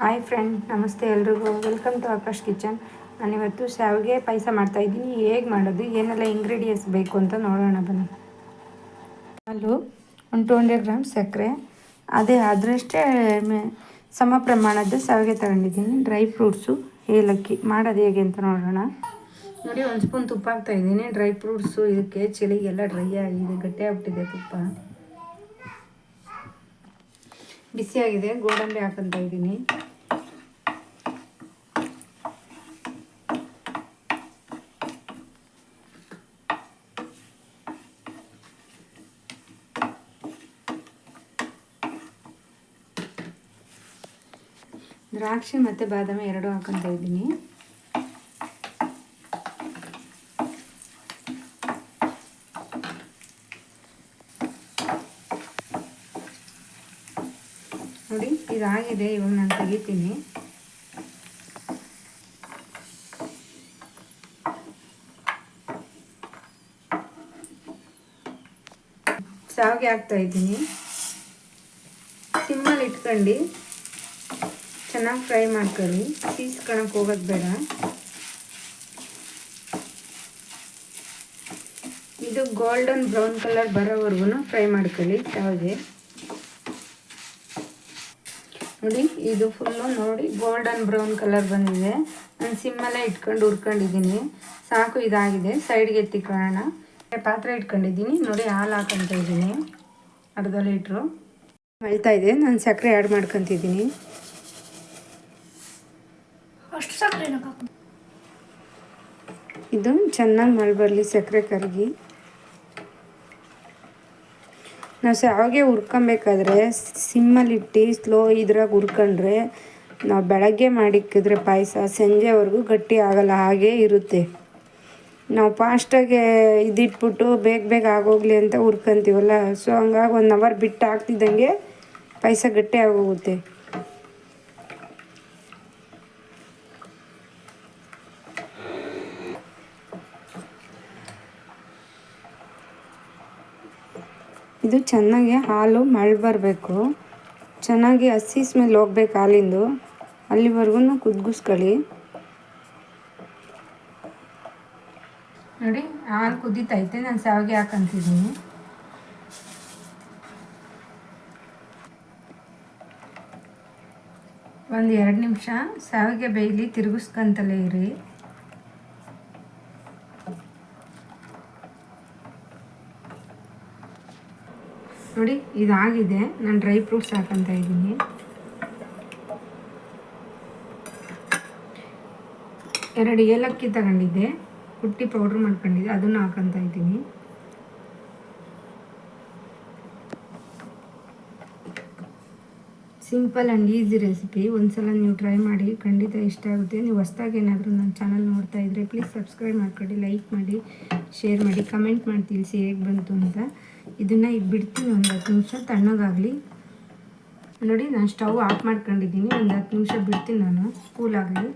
Hi friend ನಮಸ್ತೆ ಎಲ್ರಿಗೂ. Welcome to Akash kitchen ನಾನಿವತ್ತು ಶಾವಿಗೆ ಪಾಯಸ ಮಾಡ್ತಾಯಿದ್ದೀನಿ ಹೇಗೆ ಮಾಡೋದು? ಏನೆಲ್ಲ ಇಂಗ್ರೀಡಿಯೆಂಟ್ಸ್ ಬೇಕು ಅಂತ ನೋಡೋಣ ಬನ್ನಿ. ಹಾಲು, ಒಂದು ಟು ಹಂಡ್ರೆಡ್ ಗ್ರಾಮ್ ಸಕ್ಕರೆ. ಅದೇ ಅದರಷ್ಟೇ ಸಮ ಪ್ರಮಾಣದ ಶಾವಿಗೆ ತಗೊಂಡಿದ್ದೀನಿ. ಡ್ರೈ ಫ್ರೂಟ್ಸು ಏಲಕ್ಕಿ. ಮಾಡೋದು ಹೇಗೆ ಅಂತ ನೋಡೋಣ. ನೋಡಿ, ಒಂದು ಸ್ಪೂನ್ ತುಪ್ಪ ಹಾಕ್ತಾಯಿದ್ದೀನಿ ಡ್ರೈ ಫ್ರೂಟ್ಸು ಇದಕ್ಕೆ ಚಳಿಗೆಲ್ಲ ಡ್ರೈ ಆಗಿದೆ. ಗಟ್ಟಿ ಆಗ್ಬಿಟ್ಟಿದೆ ತುಪ್ಪ. ಬಿಸಿಯಾಗಿದೆ ಗೋಡಂಬಿ ಹಾಕೊಂತ ಇದ್ದೀನಿ. ದ್ರಾಕ್ಷಿ ಮತ್ತು ಬಾದಾಮಿ ಎರಡು ಹಾಕೊತ ಇದ್ದೀನಿ ನೋಡಿ ಇದಾಗಿದೆ, ಇವಾಗ ನಾನು ತೆಗಿತೀನಿ. ಶಾವಿಗೆ ಹಾಕ್ತಾ ಇದ್ದೀನಿ. ಸಿಮ್ಮಲ್ಲಿ ಇಟ್ಕೊಂಡು. ಚೆನ್ನಾಗಿ ಫ್ರೈ ಮಾಡ್ಕೊಳ್ಳಿ. ಸೀಸ್ಕೊಳಕ್ಕೆ ಹೋಗೋದು ಬೇಡ. ಇದು ಗೋಲ್ಡನ್ ಬ್ರೌನ್ ಕಲರ್ ಬರೋವರೆಗೂ ಫ್ರೈ ಮಾಡ್ಕೊಳ್ಳಿ ಸಾವಿಗೆ. ನೋಡಿ ಇದು ಫುಲ್ಲು ನೋಡಿ ಗೋಲ್ಡನ್ ಬ್ರೌನ್ ಕಲರ್ ಬಂದಿದೆ. ನಾನು ಸಿಮ್ಮಲ್ಲೇ ಇಟ್ಕೊಂಡು ಹುರ್ಕೊಂಡಿದ್ದೀನಿ. ಸಾಕು ಇದಾಗಿದೆ. ಸೈಡ್ಗೆ ಎತ್ತಿಕೊಳ್ಳೋಣ. ಪಾತ್ರೆ ಇಟ್ಕೊಂಡಿದ್ದೀನಿ. ನೋಡಿ ಹಾಲು ಹಾಕೊಂತ ಇದ್ದೀನಿ. ಅರ್ಧ ಲೀಟ್ರು ಮಳ್ತಾ ಇದೆ. ನಾನು ಸಕ್ಕರೆ ಆ್ಯಡ್ ಮಾಡ್ಕೊತಿದ್ದೀನಿ. ಇದು ಚೆನ್ನಾಗಿ ಮಳೆ ಸಕ್ಕರೆ ಕರಗಿ. ನಾವು ಶಾವಿಗೆ ಹುರ್ಕೊಬೇಕಾದ್ರೆ ಸಿಮ್ಮಲ್ಲಿಟ್ಟು ಸ್ಲೋ ಇದ್ರಾಗ ಹುರ್ಕೊಂಡ್ರೆ ನಾವು ಬೆಳಗ್ಗೆ ಮಾಡಿಕ್ಕಿದ್ರೆ ಪಾಯಸ ಸಂಜೆವರೆಗೂ ಗಟ್ಟಿ ಆಗಲ್ಲ, ಹಾಗೇ ಇರುತ್ತೆ. ನಾವು ಫಾಸ್ಟಾಗೆ ಇದಿಟ್ಬಿಟ್ಟು ಬೇಗ ಬೇಗ ಆಗೋಗ್ಲಿ ಅಂತ ಹುರ್ಕೊಂತೀವಲ್ಲ, ಸೊ ಹಂಗಾಗಿ ಒನ್ ಅವರ್ ಬಿಟ್ಟು ಹಾಕ್ತಿದ್ದಂಗೆ ಪಾಯಸ ಗಟ್ಟಿ ಆಗೋಗುತ್ತೆ. ಇದು ಚೆನ್ನಾಗಿ ಹಾಲು ಮಳೆ ಬರಬೇಕು. ಚೆನ್ನಾಗಿ ಹಸಿ ಸ್ಮೆಲ್ ಹೋಗ್ಬೇಕು ಹಾಲಿಂದು. ಅಲ್ಲಿವರೆಗೂ ಕುದಿಸ್ಕೊಳ್ಳಿ ನೋಡಿ, ಹಾಲು ಕುದೀತೈತೆ. ನಾನು ಸಾವಿಗೆ ಹಾಕಂತಿದ್ದೀನಿ. ಒಂದು ಎರಡು ನಿಮಿಷ ಸಾವಿಗೆ ಬೇಯಲಿ ತಿರುಗಿಸ್ಕೊಂತಲೇ ಇರಿ. ನೋಡಿ, ಇದಾಗಿದೆ. ನಾನು ಡ್ರೈ ಫ್ರೂಟ್ಸ್ ಹಾಕಂತ ಇದ್ದೀನಿ. ಎರಡು ಏಲಕ್ಕಿ ತಗೊಂಡಿದ್ದೆ. ಕುಟ್ಟಿ ಪೌಡ್ರ್ ಮಾಡ್ಕೊಂಡಿದ್ದೆ. ಅದನ್ನು ಹಾಕಂತ ಇದ್ದೀನಿ. Simple and easy recipe. ಒಂದ್ಸಲ ನೀವು ಟ್ರೈ ಮಾಡಿ, ಖಂಡಿತ ಇಷ್ಟ ಆಗುತ್ತೆ. ನೀವು ಹೊಸ್ದಾಗಿ ಏನಾದರೂ ನನ್ನ ಚಾನಲ್ ನೋಡ್ತಾ ಇದ್ದರೆ ಪ್ಲೀಸ್ ಸಬ್ಸ್ಕ್ರೈಬ್ ಮಾಡ್ಕೊಳ್ಳಿ, ಲೈಕ್ ಮಾಡಿ, ಶೇರ್ ಮಾಡಿ, ಕಮೆಂಟ್ ಮಾಡಿ ತಿಳಿಸಿ ಹೇಗೆ ಬಂತು ಅಂತ. ಇದನ್ನು ಈಗ ಬಿಡ್ತೀನಿ ಒಂದು ಹತ್ತು ನಿಮಿಷ ತಣ್ಣಗಾಗಲಿ. ನೋಡಿ, ನಾನು ಸ್ಟವ್ ಆಫ್ ಮಾಡ್ಕೊಂಡಿದ್ದೀನಿ. ಒಂದು ಹತ್ತು ನಿಮಿಷ ಬಿಡ್ತೀನಿ ನಾನು. ಕೂಲ್ ಆಗಲಿ.